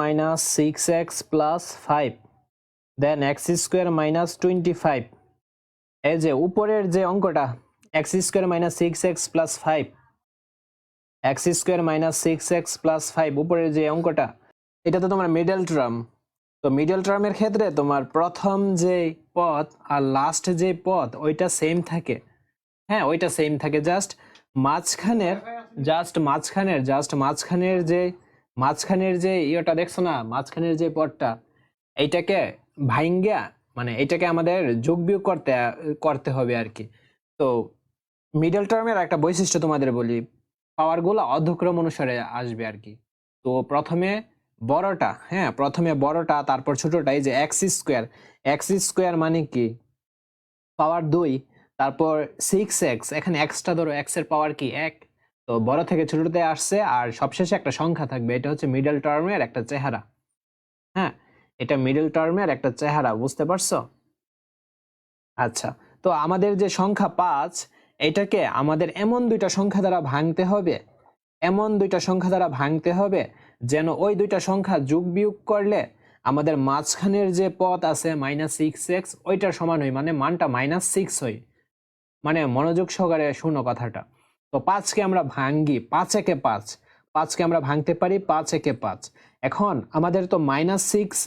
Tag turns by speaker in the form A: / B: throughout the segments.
A: Minus six x plus five then x square minus twenty five এই যে উপরের যে অঙ্কটা minus six x plus five x square minus six x plus five উপরের যে অঙ্কটা, এটা তো তোমার মিডল টার্ম তো মিডল টার্মের ক্ষেত্রে তোমার প্রথম যে পদ আর লাস্ট যে পদ ওইটা সেম থাকে। হ্যাঁ ওইটা সেম থাকে। জাস্ট মাঝখানের জাস্ট মাঝখানের জাস্ট মাঝখানের যে মাঝখানের যে ইয়েটা দেখছ না, মাঝখানের যে পদটা এইটাকে ভাইঙ্গা মানে এটাকে আমাদের যোগ বিয়োগ করতে করতে হবে আর কি। তো মিডল টার্মের একটা বৈশিষ্ট্য তোমাদের বলি পাওয়ারগুলো অধক্রম অনুসারে আসবে আর কি। তো প্রথমে বড়টা হ্যাঁ প্রথমে বড়টা, তারপর ছোটটা এই যে এক্স স্কোয়ার এক্স স্কোয়ার মানে কি? পাওয়ার দুই, তারপর সিক্স এক্স এখানে এক্সটা ধরো এক্সের পাওয়ার কি? এক তো বড় থেকে ছোটতে আসছে, আর সবশেষে একটা সংখ্যা থাকবে, এটা হচ্ছে মিডল টার্মের একটা চেহারা। হ্যাঁ এটা মিডল টার্মের একটা চেহারা, বুঝতে পারছ? আচ্ছা তো আমাদের যে সংখ্যা পাঁচ, এটাকে আমাদের এমন দুইটা সংখ্যা দ্বারা ভাঙতে হবে, এমন দুইটা সংখ্যা দ্বারা ভাঙতে হবে যেন ওই দুইটা সংখ্যা যোগ বিয়োগ করলে আমাদের মাঝখানের যে পথ আছে মাইনাস সিক্স এক্স ওইটার সমান হয় মানে মানটা মাইনাস সিক্স হয়। মানে মনোযোগ সহকারে শুনো কথাটা। তো পাঁচকে আমরা ভাঙ্গি পাঁচ একে পাঁচ। পাঁচকে আমরা ভাঙতে পারি পাঁচ একে পাঁচ। এখন আমাদের তো মাইনাস সিক্স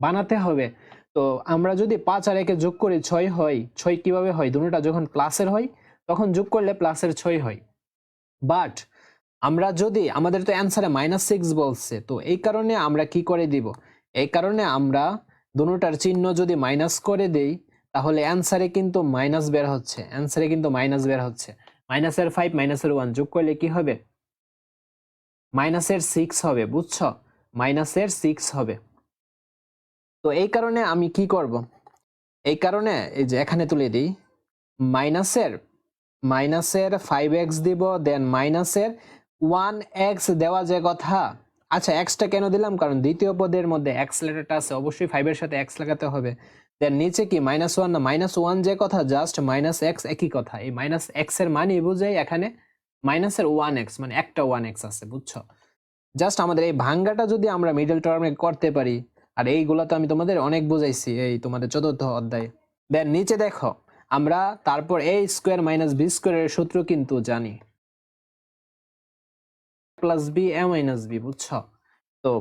A: বানাতে হবে। তো আমরা যদি পাঁচ আর একে যোগ করি ছয় হয়, ছয় কীভাবে হয়? দুটোটা যখন প্লাসের হয়, তখন যোগ করলে প্লাসের ছয় হয়। বাট আমরা যদি, আমাদের তো অ্যান্সারে মাইনাস সিক্স বলছে, তো এই কারণে আমরা কি করে দিব? এই কারণে আমরা দুটোটার চিহ্ন যদি মাইনাস করে দেই, তাহলে অ্যান্সারে কিন্তু মাইনাস বের হচ্ছে অ্যান্সারে কিন্তু মাইনাস বের হচ্ছে। মাইনাসের ফাইভ মাইনাসের ওয়ান যোগ করলে কি হবে? মাইনাসের সিক্স হবে, বুঝছ? মাইনাসের সিক্স হবে। তো এই কারণে আমি কি করব? এই কারণে এই যে এখানে তুলে দিই, মাইনাসের মাইনাসের ফাইভ এক্স দিব দেন মাইনাসের ওয়ান এক্স দেওয়া যে কথা আচ্ছা এক্সটা কেন দিলাম? কারণ দ্বিতীয় পদের মধ্যে এক্স লেটারটা আছে, অবশ্যই ফাইভের সাথে এক্স লাগাতে হবে। দেন নিচে কি? মাইনাস ওয়ান না? মাইনাস ওয়ান যে কথা জাস্ট মাইনাস এক্স একই কথা। এই মাইনাস এক্সের মানে বুঝাই এখানে মাইনাসের ওয়ান এক্স মানে একটা ওয়ান এক্স আছে, বুঝছ? জাস্ট আমাদের এই ভাঙ্গাটা যদি আমরা মিডল টার্মে করতে পারি, আর এইগুলো তো আমি তোমাদের অনেক বুঝাইছি, এই তোমাদের চতুর্থ অধ্যায়ে। দেন নিচে দেখো, আমরা তারপর এ স্কোয়ার মাইনাস বি স্কোয়ারের সূত্র কিন্তু জানি। Plus B A minus B বুঝছ? তো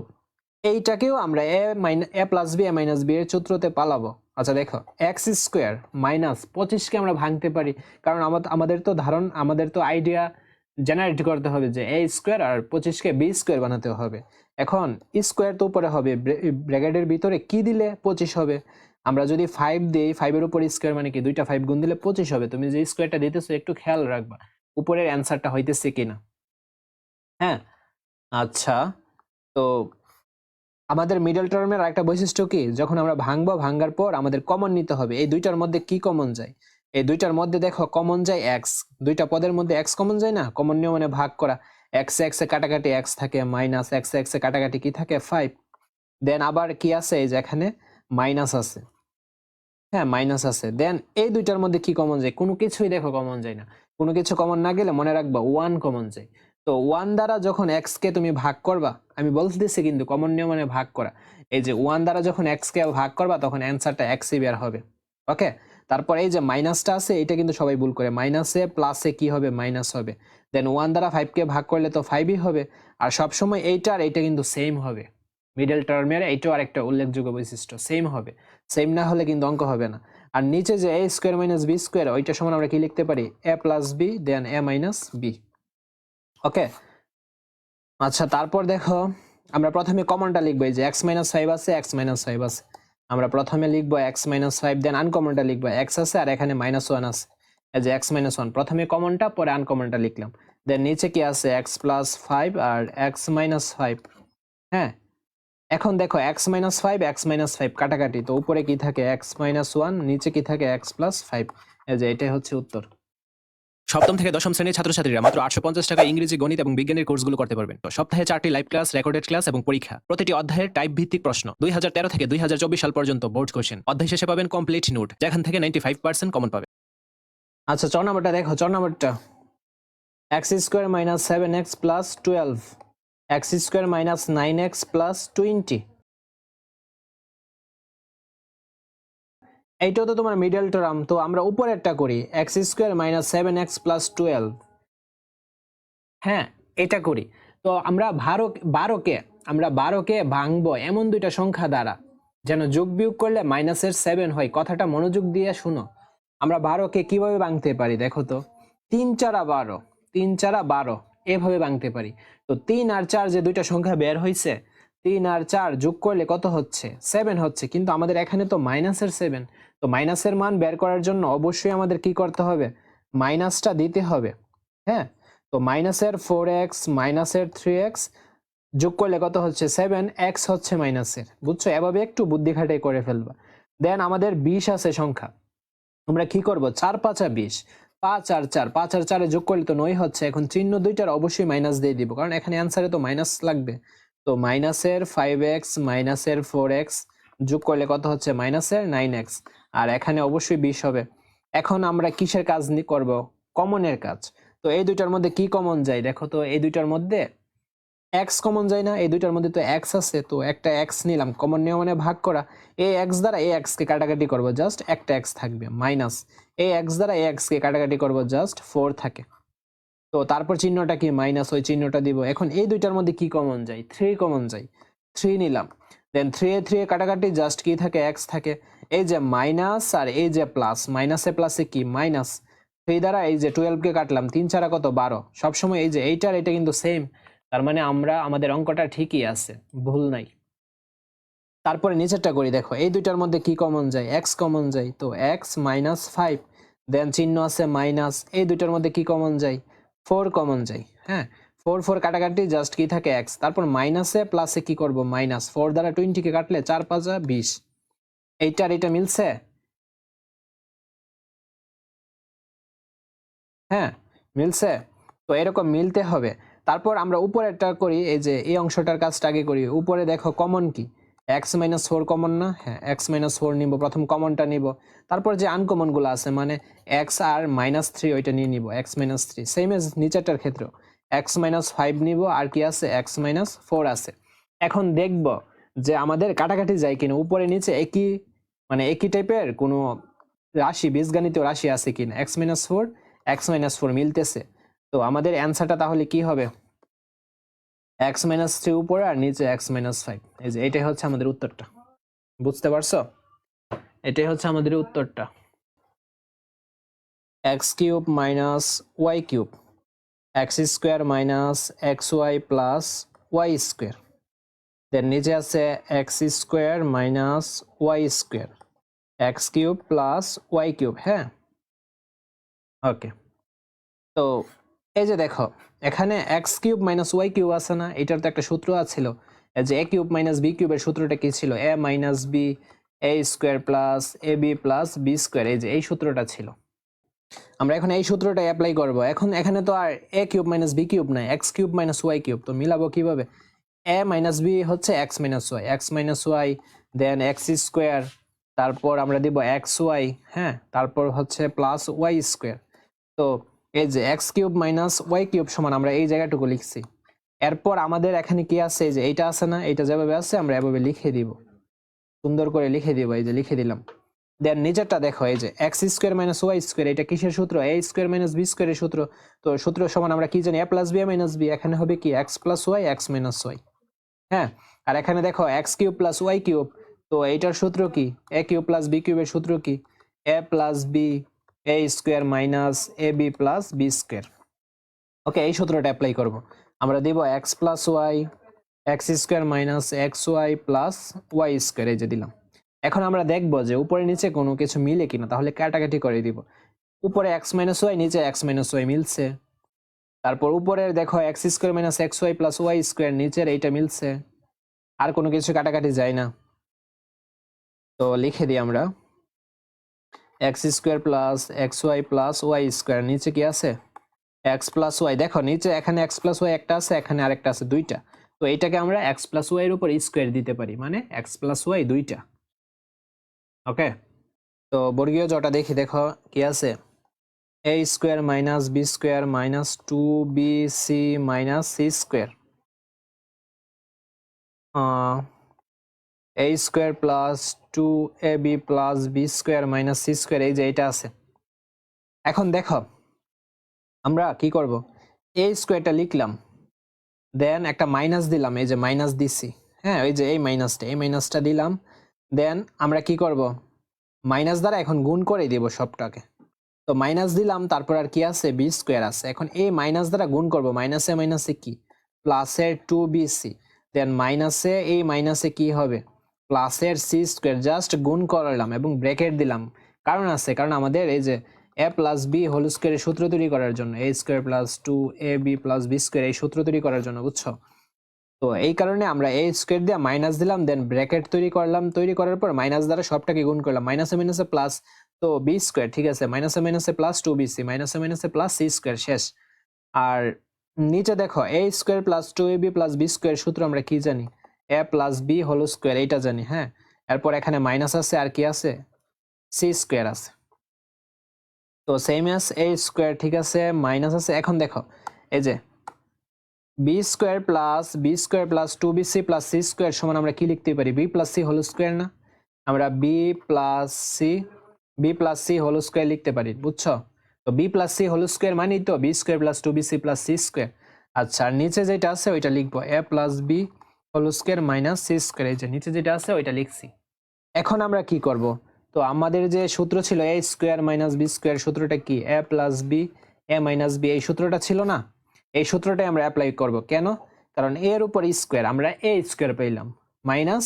A: এইটাকেও আমরা A minus A plus B A minus B এর সূত্রতে পালাবো। আচ্ছা দেখো এক্স স্কোয়ার মাইনাস পঁচিশকে আমরা ভাঙতে পারি, কারণ আমাদের তো ধারণ, আমাদের তো আইডিয়া জেনারেট করতে হবে যে এ স্কোয়ার আর পঁচিশকে বি স্কোয়ার বানাতে হবে। এখন স্কোয়ার তো উপরে হবে ব্র্যাকেটের ভিতরে কি দিলে পঁচিশ হবে? আমরা যদি ফাইভ দিই ফাইভের উপর স্কোয়ার মানে কি? দুইটা ফাইভ গুণ দিলে পঁচিশ হবে। তুমি যে স্কোয়ারটা দিতেছো, একটু খেয়াল রাখবা, উপরের অ্যান্সারটা হইতেছে কিনা। হ্যাঁ? আচ্ছা তো আমাদের মিডল টার্মের একটা বৈশিষ্ট্য কি? যখন আমরা ভাঙবো ভাঙ্গার পর আমাদের কমন নিতে হবে। এই দুইটার মধ্যে কি কমন যায়? এই দুইটার মধ্যে দেখো কমন যায় এক্স দুইটা পদের মধ্যে এক্স কমন যায় না? কমন নিয়ম মানে ভাগ করা। এক্স এক্স কাটাকাটি এক্স থাকে মাইনাস এক্স এক্স কাটাকাটি কি থাকে? ফাইভ দেন আবার কি আছে? এই যে এখানে মাইনাস আছে। হ্যাঁ মাইনাস আছে। দেন এই দুইটার মধ্যে কি কমন যায়? কোনো কিছুই দেখো কমন যায় না। কোনো কিছু কমন না গেলে মনে রাখবা ওয়ান কমন যায়। তো ওয়ান দ্বারা যখন এক্স কে তুমি ভাগ করবা, আমি বলতে বলতেছি কিন্তু কমন নিয়ম মানে ভাগ করা। এই যে ওয়ান দ্বারা যখন এক্স কে ভাগ করবা, তখন অ্যান্সারটা এক্সই বের হবে। ওকে তারপর এই যে মাইনাসটা আছে এটা কিন্তু সবাই ভুল করে। মাইনাসে প্লাসে কি হবে? মাইনাস হবে। দেন ওয়ান দ্বারা ফাইভকে ভাগ করলে তো ফাইভই হবে। আর সবসময় এইটা আর এইটা কিন্তু সেম হবে। মিডল টার্মের এইটাও আরেকটা উল্লেখযোগ্য বৈশিষ্ট্য সেম হবে। সেম না হলে কিন্তু অঙ্ক হবে না। আর নিচে যে A square minus B square ওইটা সমান আমরা কি লিখতে পারি? A plus B then A minus B okay আচ্ছা তারপর দেখো, আমরা প্রথমে কমনটা লিখব, এই যে এক্স মাইনাস ফাইভ আছে এক্স মাইনাস ফাইভ আছে। আমরা প্রথমে লিখব এক্স মাইনাস ফাইভ দেন আনকমনটা লিখব এক্স আছে আর এখানে মাইনাস ওয়ান আছে। এই যে এক্স মাইনাস ওয়ান প্রথমে কমনটা পরে আনকমনটা লিখলাম। দেন নিচে কি আছে এক্স প্লাস ফাইভ আর এক্স মাইনাস ফাইভ হ্যাঁ? এখন দেখো x minus five x minus five কাটাকাটি। তো উপরে কি থাকে এক্স মাইনাস ওয়ান নিচে কি থাকে এক্স প্লাস ফাইভ এই যে এটাই হচ্ছে উত্তর।
B: সপ্তম থেকে দশম শ্রেণির ছাত্রছাত্রীরা মাত্র আটশো পঞ্চাশ টাকা ইংরেজি, গণিত এবং বিজ্ঞানের কোর্সগুলো করতে পারবেন। তো সপ্তাহে চারটি লাইভ ক্লাস রেকর্ডেড ক্লাস এবং পরীক্ষা। প্রতিটি অধ্যায়ের টাইপ ভিত্তিক প্রশ্ন। দুই হাজার তেরো থেকে দুই হাজার চব্বিশ সাল পর্যন্ত বোর্ড কোশ্চেন অধ্যায় শেষে পাবেন কমপ্লিট নোট যেখান থেকে নাইনটি ফাইভ পার্সেন্ট কমন পাবেন।
A: আচ্ছা চ নাম্বারটা দেখো, চ নাম্বারটা x square minus seven x plus twelve x square minus nine x plus twenty এইটাও তো তোমার মিডল টার্ম তো আমরা উপরেরটা করি x square minus seven x plus twelve হ্যাঁ এটা করি। তো আমরা বারো, বারোকে, আমরা বারোকে ভাঙবো এমন দুইটা সংখ্যা দ্বারা, যেন যোগ বিয়োগ করলে মাইনাসের সেভেন হয়। কথাটা মনোযোগ দিয়ে শুনো। আমরা বারোকে কীভাবে ভাঙতে পারি দেখো তো? তিন চারা বারো, তিন চারা বারো, এভাবে ভাঙতে পারি। তো তিন আর চার যে দুইটা সংখ্যা বের হয়েছে তিন আর চার যোগ করলে কত হচ্ছে? সেভেন হচ্ছে। কিন্তু আমাদের এখানে তো মাইনাসের সেভেন তো মাইনাসের মান বের করার জন্য অবশ্যই আমাদের কি করতে হবে? মাইনাসটা দিতে হবে। হ্যাঁ? তো মাইনাসের ফোর এক্স মাইনাসের থ্রি এক্স যোগ করলে কত হচ্ছে? সেভেন এক্স হচ্ছে মাইনাসের বুঝছ? এভাবে একটু বুদ্ধি খাটাই করে ফেলবা। দেন আমাদের বিশ আছে সংখ্যা। আমরা কি করব? চার, পাঁচা বিশ। পাঁচ আর চার। পাঁচ আর চারে যোগ করলে তো নয় হচ্ছে। এখন চিহ্ন দুইটার অবশ্যই মাইনাস দিয়ে দিব। কারণ এখানে অ্যান্সারে তো মাইনাস লাগবে। তো মাইনাসের ফাইভ এক্স মাইনাসের ফোর এক্স যোগ করলে কত হচ্ছে? মাইনাসের নাইন এক্স আর এখানে অবশ্যই বিশ হবে। এখন আমরা কিসের কাজ করব? কমনের কাজ। তো এই দুইটার মধ্যে কি কমন যায়? দেখো তো, এই দুইটার মধ্যে এক্স কমন যায় না, এই দুইটার মধ্যে তো এক্স আছে, তো একটা এক্স নিলাম। কমন নিয়ম মানে ভাগ করা। এই এক্স দ্বারা এই এক্স কে কাটাকাটি করব জাস্ট একটা এক্স থাকবে মাইনাস এই এক্স দ্বারা এই এক্স কে কাটাকাটি করব জাস্ট ফোর থাকে। তো তারপর চিহ্নটা কি? মাইনাস ওই চিহ্নটা দিব। এখন এই দুইটার মধ্যে কি কমন যায়? থ্রি কমন যায়। থ্রি নিলাম। দেন থ্রি এ থ্রি এ কাটাকাটি জাস্ট কি থাকে? এক্স থাকে। এই যে মাইনাস আর এই যে প্লাস মাইনাসে প্লাসে কি? মাইনাস থ্রি দ্বারা এই যে টুয়েলভকে কাটলাম, তিন চারা কত? বারো। সবসময় এই যে এইটার এটা কিন্তু সেম তার মানে আমরা, আমাদের অঙ্কটা ঠিকই আছে। ভুল নাই। তারপরে নিচেরটা করি। দেখো, এই দুইটার মধ্যে কি কমন যায়? এক্স কমন যায়। তো এক্স মাইনাস ফাইভ দেন চিহ্ন আছে মাইনাস এই দুইটার মধ্যে কি কমন যায়? ফোর কমন যায় হ্যাঁ? ফোর ফোর কাটাকাটি জাস্ট কি থাকে এক্স তারপর মাইনাসে প্লাসে কি করব? মাইনাস ফোর দ্বারা টোয়েন্টিকে কাটলে চার পাঁচা বিশ। এইটার এটা মিলছে? হ্যাঁ মিলছে। তো এরকম মিলতে হবে। তারপর আমরা উপরেরটা করি, এই যে এই অংশটার কাজটা আগে করি। উপরে দেখো কমন কি? এক্স মাইনাস ফোর কমন না? হ্যাঁ এক্স মাইনাস ফোর নিব, প্রথম কমনটা নিব। তারপর যে আনকমনগুলো আছে মানে এক্স আর মাইনাস থ্রি ওইটা নিয়ে নিব x minus three same as নিচেরটার ক্ষেত্রেও। এক্স মাইনাস ফাইভ নিব, আর কি আছে? এক্স মাইনাস ফোর আছে। এখন দেখব যে আমাদের কাটাকাটি যায় কিনা, উপরে নিচে একই মানে একই টাইপের কোনো রাশি বীজগাণিতীয় রাশি আছে কিনা? X minus four x minus four মিলতেছে। তো আমাদের অ্যান্সারটা তাহলে কি হবে? এক্স মাইনাস থ্রি উপরে আর নিচে এক্স মাইনাস ফাইভ এই যে এটাই হচ্ছে আমাদের উত্তরটা। বুঝতে পারছ? এটাই হচ্ছে আমাদের উত্তরটা। X cube minus y cube x square minus x y plus y square then নিচে আছে x square minus y square x cube plus y cube হ্যাঁ? ওকে তো এই যে দেখো, এখানে x cube minus y cube আছে না, এটার তো একটা সূত্র আছিল। যে এ কিউব মাইনাস বি কিউবের সূত্রটা কি ছিল? A minus B A square plus A B plus B square, এই যে এই সূত্রটা ছিল। আমরা এখন এই সূত্রটা অ্যাপ্লাই করব। এখন এখানে তো আর A cube minus B cube নাই x cube minus y cube, তো মিলাবো কীভাবে? এ মাইনাস বি হচ্ছে x minus y x minus y then x square, তারপর আমরা দিব এক্স ওয়াই হ্যাঁ তারপর হচ্ছে প্লাস ওয়াই স্কোয়ার। তো এই যে x cube minus y cube সমান আমরা এই জায়গাটুকু লিখছি। এরপর আমাদের এখানে কি আছে? যে এইটা আছে না এইটা যেভাবে আছে আমরা এভাবে লিখে দিব। সুন্দর করে লিখে দিব, এই যে লিখে দিলাম। দেন নিচেরটা দেখো, এই যে x square minus y square এটা কিসের সূত্র? এ স্কোয়ার মাইনাস বি স্কোয়ারের সূত্র। তো সূত্র সমান আমরা কি জানি? A plus B A minus B এখানে হবে কি? X plus y x minus y হ্যাঁ? আর এখানে দেখো x cube plus y cube. তো এইটার সূত্র কি? এ কিউব প্লাস বি কিউবের সূত্র কি? A plus B A square minus A B plus B square okay এই সূত্রটা অ্যাপ্লাই করব। আমরা দিব x plus y x square minus x y plus y square এই যে দিলাম। এখন আমরা দেখব যে উপরে নিচে কোনো কিছু মিলে কিনা, তাহলে কাটাকাটি করে দিব। উপরে এক্স মাইনাস ওয়াই নিচে এক্স মাইনাস ওয়াই মিলছে। তারপর উপরের দেখো x square minus x y plus y square নিচের এইটা মিলছে। আর কোনো কিছু কাটাকাটি যায় না। তো লিখে দিই আমরা। X square plus x y plus y square নিচে কি আছে? এক্স প্লাস ওয়াই দেখো নিচে এখানে এক্স প্লাস ওয়াই একটা আছে, এখানে আরেকটা আছে দুইটা। তো এইটাকে আমরা এক্স প্লাস ওয়াই এর উপর স্কোয়ার দিতে পারি মানে এক্স প্লাস ওয়াই দুইটা। ওকে তো বর্গীয় জটা দেখি, দেখো কি আছে? A square minus B square minus two B C minus C square A square plus two A B plus B square minus C square এই যে এটা আছে। এখন দেখো, আমরা কি করব? এ স্কোয়ারটা লিখলাম দেন একটা মাইনাস দিলাম, এই যে মাইনাস দিছি। হ্যাঁ ওই যে এই মাইনাসটা এই মাইনাসটা দিলাম দেন আমরা কি করব? মাইনাস দ্বারা এখন গুণ করে দিব সবটাকে। তো মাইনাস দিলাম, তারপর আর কি আছে? বি স্কোয়ার আছে। এখন এই মাইনাস দ্বারা গুণ করব মাইনাসে মাইনাসে কি? প্লাসের টু বি সি দেন মাইনাসে এই মাইনাসে কি হবে? প্লাসের সি স্কোয়ার জাস্ট গুণ করলাম এবং ব্র্যাকেট দিলাম। কারণ আছে, কারণ আমাদের এই যে এ প্লাস বি হোল স্কোয়ারের সূত্র তৈরি করার জন্য, A square plus two A B plus B square এই সূত্র তৈরি করার জন্য, বুঝছ? তো এই কারণে আমরা এ স্কোয়ার দিয়ে মাইনাস দিলাম, দেন ব্র্যাকেট তৈরি করলাম। তৈরি করার পর মাইনাস দ্বারা সবটাকে গুণ করলাম, মাইনাসে মাইনাসে প্লাস তো বি স্কোয়ার, ঠিক আছে? মাইনাসে মাইনাসে প্লাস টু বি সি, মাইনাসে মাইনাসে প্লাস সি স্কোয়ার, শেষ। আর নিচে দেখো, A square plus two A B plus B square সূত্র আমরা কি জানি? A plus B whole square এইটা জানি হ্যাঁ? এরপর এখানে মাইনাস আছে আর কি আছে? সি স্কোয়ার আছে। তো সেম এস এ স্কোয়ার ঠিক আছে? মাইনাস আছে। এখন দেখো, এই যে B square plus B square plus two B C plus C square সমান আমরা কি লিখতে পারি? B plus C whole square না? আমরা B plus C B plus C whole square লিখতে পারি, বুঝছ? তো B plus C whole square মানে তো B square plus two B C plus C square আচ্ছা নিচে যেটা আছে, ওইটা লিখব। A plus B whole square minus C square যে নিচে যেটা আছে ওইটা লিখছি। এখন আমরা কি করব? তো আমাদের যে সূত্র ছিল A square minus B square সূত্রটা কি? A plus B A minus B এই সূত্রটা ছিল না? এই সূত্রটাই আমরা অ্যাপ্লাই করব। কেন? কারণ এর উপর স্কোয়ার আমরা এ স্কোয়ার পেলাম minus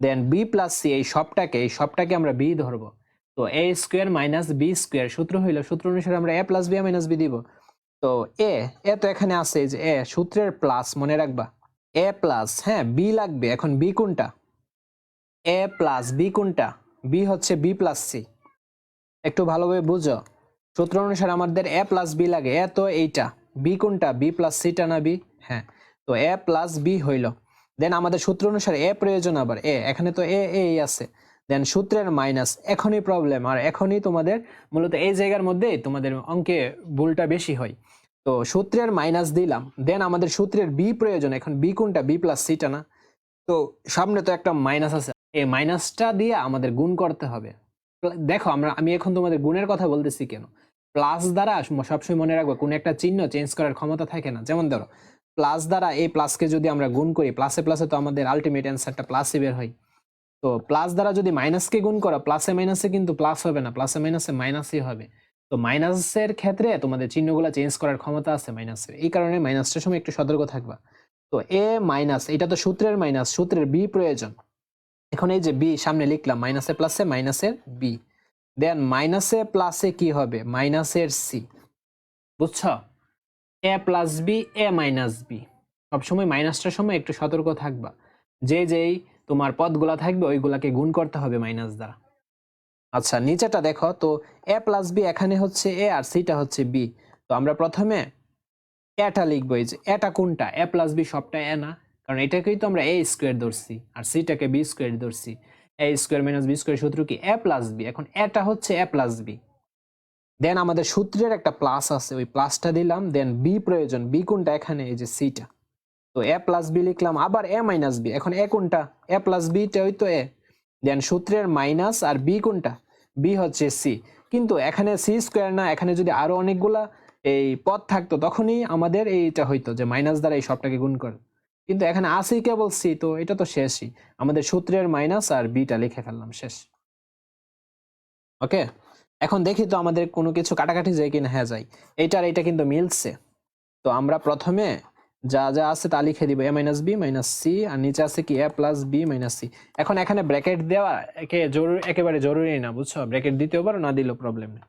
A: then B plus C এই সবটাকে এই সবটাকে আমরা বি ধরবো। তো A square minus B square সূত্র হইল, সূত্র অনুসারে আমরা A plus B A minus B দিব। তো এ এ তো এখানে আছে যে এ সূত্রের প্লাস মনে রাখবা। এ প্লাস হ্যাঁ বি লাগবে। এখন বি কোনটা? এ প্লাস বি কোনটা? বি হচ্ছে বি প্লাস সি একটু ভালোভাবে বুঝো। সূত্র অনুসারে আমাদের এ প্লাস বি লাগে। এ তো এইটা। বি কোনটা? বি প্লাস সিটা না বি হ্যাঁ তো এ প্লাস বি হইল। দেন আমাদের সূত্র অনুসারে এ প্রয়োজন আবার এ এখানে তো এ এই আছে। দেন সূত্রের মাইনাস এখনই প্রবলেম আর এখনই তোমাদের মূলত এই জায়গার মধ্যে তোমাদের অঙ্কে ভুলটা বেশি হয়। তো সূত্রের মাইনাস দিলাম। দেন আমাদের সূত্রের বি প্রয়োজন। এখন বি কোনটা? বি প্লাস সিটা না। তো সামনে তো একটা মাইনাস আছে। এই মাইনাসটা দিয়ে আমাদের গুণ করতে হবে। দেখো, আমরা, আমি এখন তোমাদের গুণের কথা বলতেছি কেন? প্লাস দ্বারা সবসময় মনে রাখব, কোনো একটা চিহ্ন চেঞ্জ করার ক্ষমতা থাকে না। যেমন ধরো প্লাস দ্বারা এই প্লাসকে যদি আমরা গুণ করি প্লাসে প্লাসে তো আমাদের আলটিমেট অ্যান্সারটা প্লাসই বের হয়। তো প্লাস দ্বারা যদি মাইনাসকে গুণ করো প্লাসে মাইনাসে কিন্তু প্লাস হবে না। প্লাসে মাইনাসে মাইনাসই হবে। তো মাইনাসের ক্ষেত্রে তোমাদের চিহ্নগুলো চেঞ্জ করার ক্ষমতা আছে মাইনাসের। এই কারণে মাইনাসটার সময় একটু সতর্ক থাকবা। তো এ মাইনাস এটা তো সূত্রের মাইনাস সূত্রের বি প্রয়োজন। এখন এই যে বি সামনে লিখলাম মাইনাসে প্লাসে মাইনাসের বি দেন মাইনাসে প্লাসে কি হবে? মাইনাসের সি বুঝছ? A plus B A minus B সবসময় মাইনাসটার সময় একটু সতর্ক থাকবা। যে যেই তোমার পদগুলা থাকবে, ওইগুলাকে গুণ করতে হবে মাইনাস দ্বারা। আচ্ছা নিচেটা দেখো, তো এ প্লাস বি এখানে হচ্ছে এ আর সিটা হচ্ছে বি তো আমরা প্রথমে এটা লিখব, এই যে এটা কোনটা? এ প্লাস বি সবটা এ না, কারণ এটাকেই তো আমরা এ স্কোয়ার ধরছি, আর সিটাকে বি স্কোয়ার ধরছি। A square minus B square সূত্র কি? এ প্লাস বি এখন এটা হচ্ছে এ প্লাস বি দেন আমাদের সূত্রের একটা প্লাস আছে, ওই প্লাসটা দিলাম দেন বি প্রয়োজন বি কোনটা? এখানে, এই যে সিটা তো এ প্লাস বি লিখলাম, আবার এ মাইনাস বি এখন এ কোনটা? এ প্লাস বিটা ওই তো এ দেন সূত্রের মাইনাস আর বি কোনটা? বি হচ্ছে সি কিন্তু এখানে সি স্কোয়ার না, এখানে যদি আরও অনেকগুলা এই পদ থাকতো, তখনই আমাদের এইটা হইতো যে মাইনাস দ্বারা এই সবটাকে গুণ করে। কিন্তু এখানে আসি কেবল সি তো এটা তো শেষই। আমাদের সূত্রের মাইনাস আর বিটা লিখে ফেললাম, শেষ। ওকে? এখন দেখি তো আমাদের কোনো কিছু কাটাকাটি যায় কিনা হ্যাঁ যায়। এইটা আর এটা কিন্তু মিলছে। তো আমরা প্রথমে যা যা আছে তা লিখে দিব। A minus B minus C আর নিচে আছে কি? A plus B minus C এখন এখানে ব্র্যাকেট দেওয়া একে জরুরি একেবারে জরুরি না, বুঝছ? ব্র্যাকেট দিতেও পারো, না দিলেও প্রবলেম নেই।